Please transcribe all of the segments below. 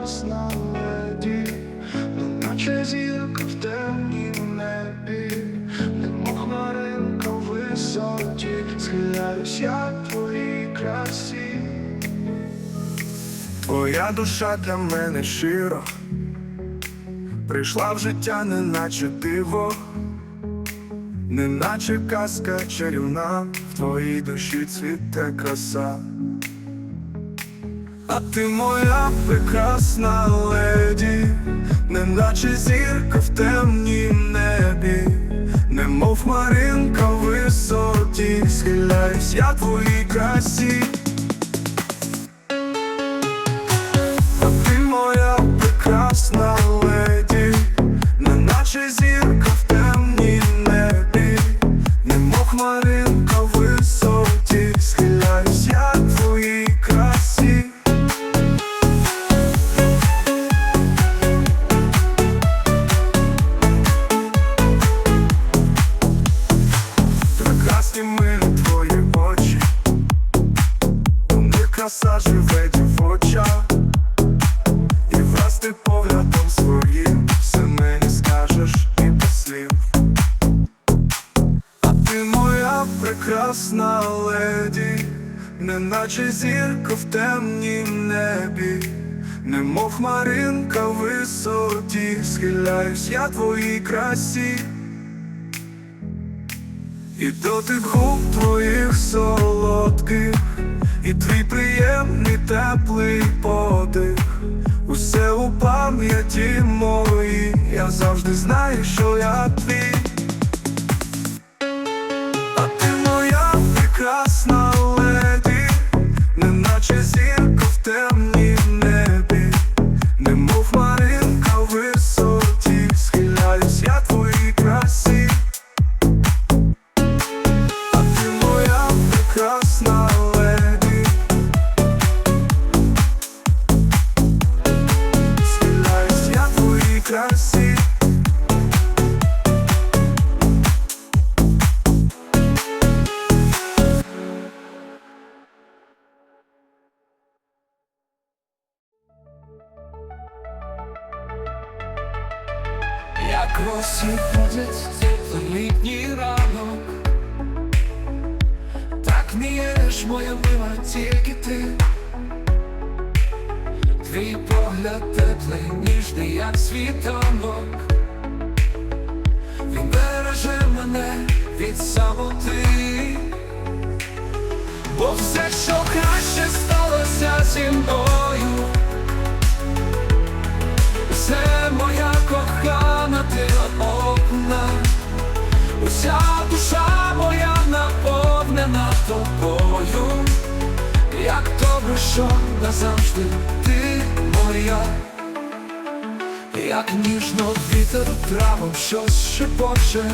прекрасна леді, наче зірка в темнім небі, немов хмаринка в висоті, схиляюсь я твоїй красі. Твоя душа для мене щира, прийшла в життя, неначе диво, неначе казка чарівна, в твоїй душі цвіте краса. А ти моя прекрасна леді, неначе зірка в темнім небі, немов хмаринка в висоті, схиляюсь я твоїй красі. А ти моя прекрасна леді, неначе зірка ти моя прекрасна леді, неначе зірка в темнім небі, немов хмаринка в висоті, схиляюсь я твоїй красі. І дотик губ твоїх солодких, і твій приємний теплий подих, усе у пам'яті моїй, я завжди знаю, що я твій. Ніжний, як світанок, він береже мене від самоти, бо все, що краще сталося зі мною. Все моя кохана, ти одна. Уся душа моя наповнена тобою. Як добре, що назавжди ти моя Як ніжно вітер травом щось шепоче.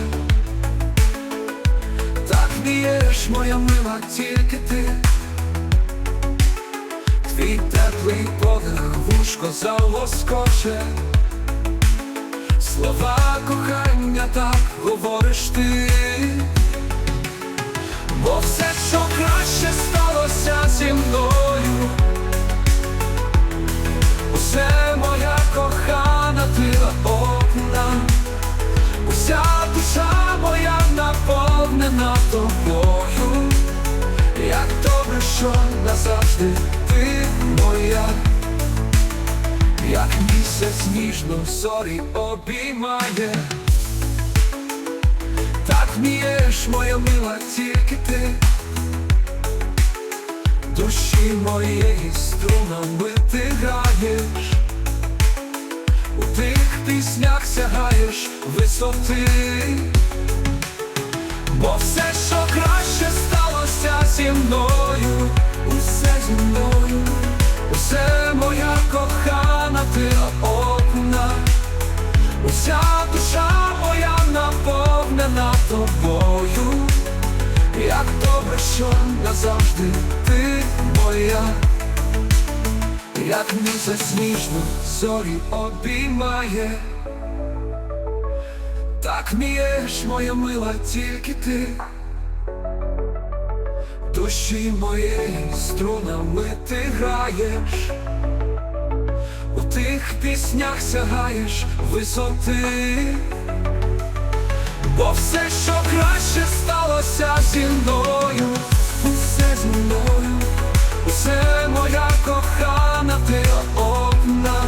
Так мієш, моя мила, тільки ти. Твій теплий подих вушко залоскоче. Слова кохання так говориш ти. Бо все, що краще сталося зі мною назавжди ти моя, як місяць ніжно зорі обіймає, так мієш, моя мила, тільки ти, душі моєї струнами ти граєш, у тих піснях сягаєш висоти. Бо все, що краще сталося зі мною, усе зі мною, усе моя кохана, ти одна, уся душа моя наповнена тобою, як добре, що назавжди ти моя, як місяць ніжно зорі обіймає. Так мієш, моя мила, тільки ти Душі моєї струнами ти граєш У тих піснях сягаєш висоти. Бо все, що краще сталося зі мною, усе зі мною, усе моя кохана, ти одна,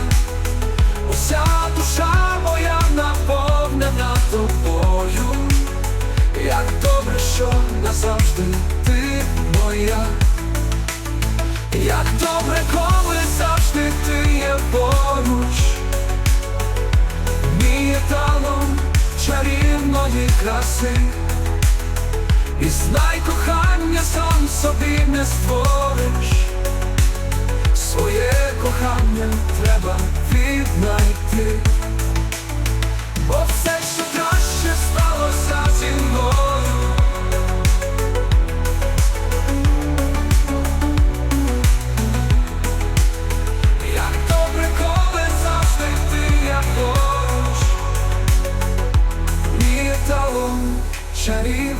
уся душа моя наповнена тобою. Як добре, що назавжди ти моя. Як добре, коли завжди ти є поруч, мій еталон чарівної краси, і знай кохання сам собі не створиш, своє кохання треба віднайти, бо все, що краще сталося зі мною.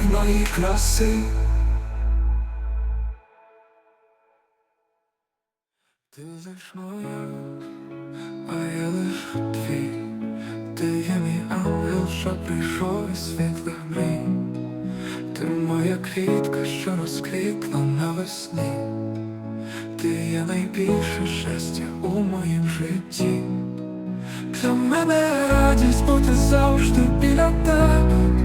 Чарівної краси. Ти лиш моя, а я лиш твій. Ти є мій ангел, що прийшов із світлих мрій. Ти моя квітка, що розквітла навесні. Ти є найбільше щастя у моїм житті. Для мене радість бути завжди біля тебе,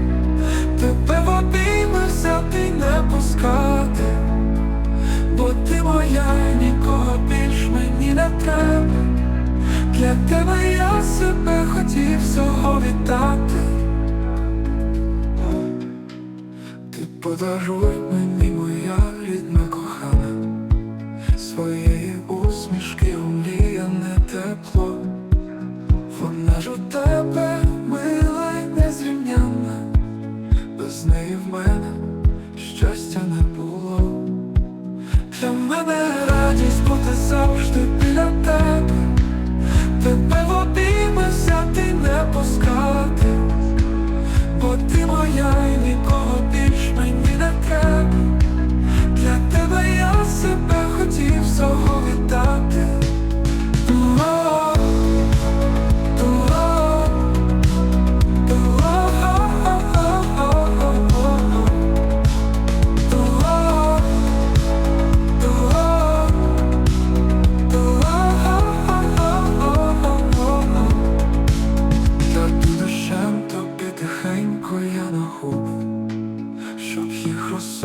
пускати, бо ти моя, нікого більш мені не треба. Для тебе я себе хотів всього віддати. Ти подаруй мені,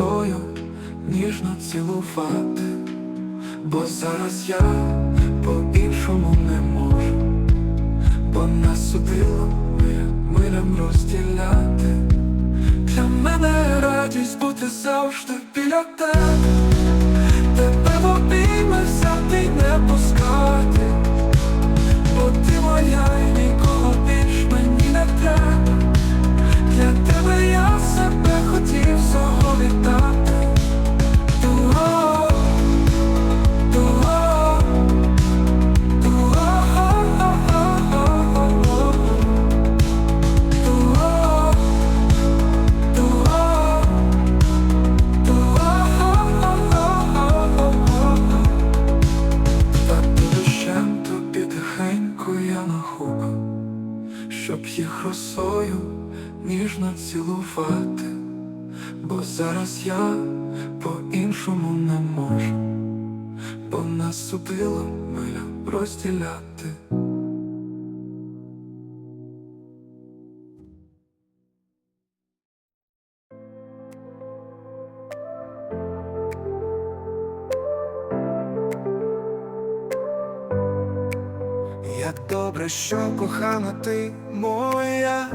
їх росою ніжно цілувати, бо зараз я по-іншому не можу, бо нас судило милям розділяти. Для мене радість бути завжди біля тебе, тебе в обійми взяти не пускати, бо ти моя ніжно цілувати, бо зараз я по-іншому не можу, бо нас судило миля розділяти. Як добре, що кохана ти моя,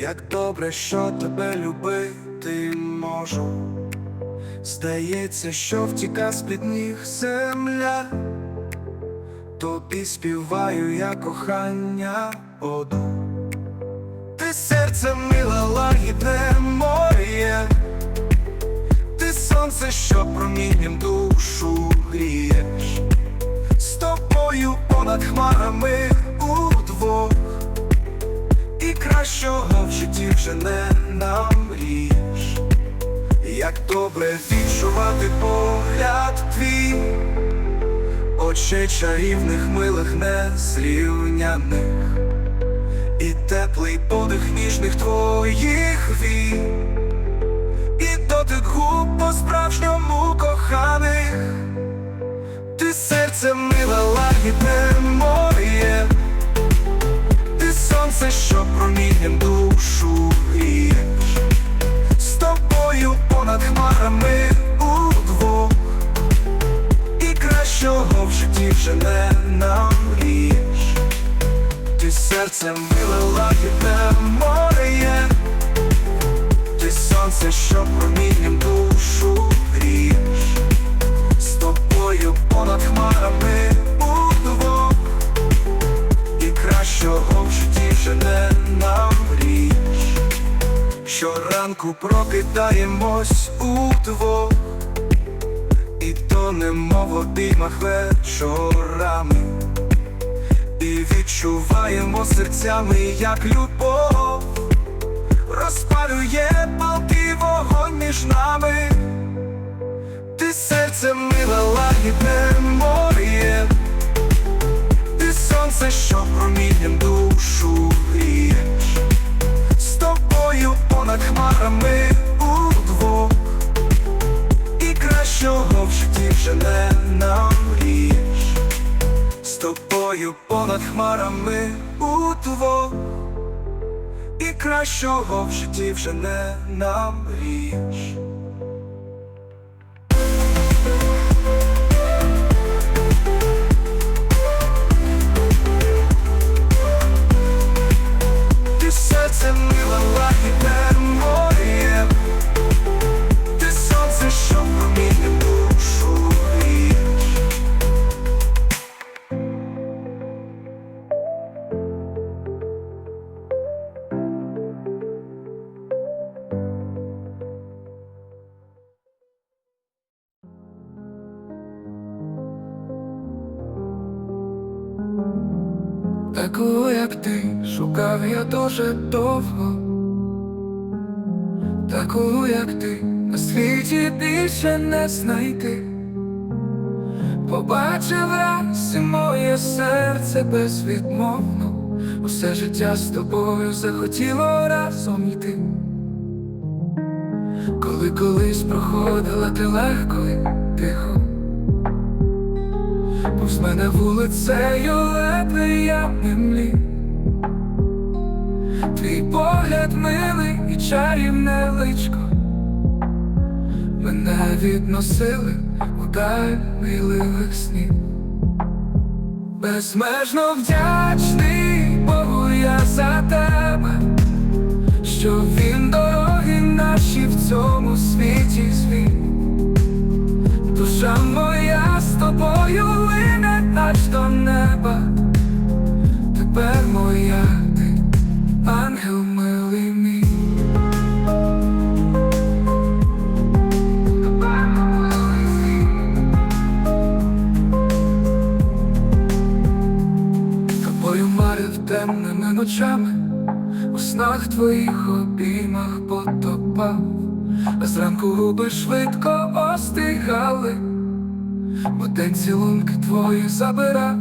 як добре, що тебе любити можу. Здається, що втіка з-під ніг земля, тобі співаю я кохання оду. Ти серце мила лагідне моє, ти сонце, що промінням душу грієш з тобою понад хмарами кращого в житті вже не намрієш, як добре відчувати погляд твій, очей чарівних, милих, незрівняних, і теплий подих ніжних твоїх вій, і дотик губ по-справжньому коханих, ти серце миле, лагідне ти що промінням душу грієш, з тобою понад хмарами удвох, і кращого в житті вже не намрієш. Ти серце миле, лагідне море, ти сонце, що промінням душу Щоранку прокидаємось удвох, і тонемо в обіймах вечорами, і відчуваємо серцями, як любов. Розпалює палкий вогонь між нами. Ти серце миле, лагідне моє, ти сонце, що промінням душу понад хмарами удвох, і кращого в житті вже не річ. з тобою понад хмарами удвох, і кращого в житті вже не намрієш. Ти Таку, як ти, шукав я дуже довго, таку, як ти, на світі більше не знайти. Побачив раз і моє серце безвідмовно, усе життя з тобою захотіло разом йти. Коли колись проходила ти легко і тихо. Повз мене вулицею ледве я не млів Твій погляд милий і чарівне личко. Мене відносили у даль миливих снів. Безмежно вдячний Богу я за тебе, що він дороги наші в цьому світі звів. Душа моя з тобою аж до неба. Тепер моя ти, ангел милий мій. Тобою марив темними ночами, у снах твоїх обіймах потопав, а зранку губи швидко остигали, бо день цілунки твої забирав,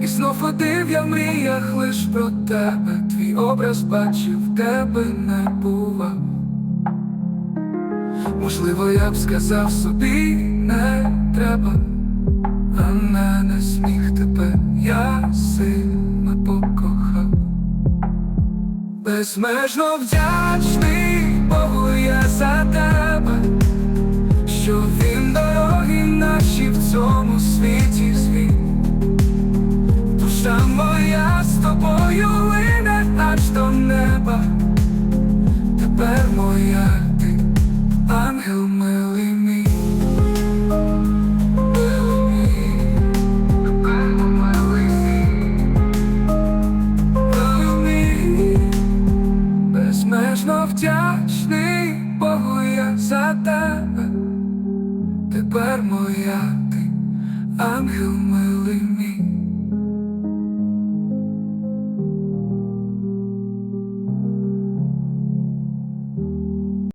і знов ходив я в мріях лиш про тебе, твій образ бачив, тебе не бував. Можливо, я б сказав собі не треба, а не, не сміх тебе, я сильно покохав. Безмежно вдячний Богу я за тебе,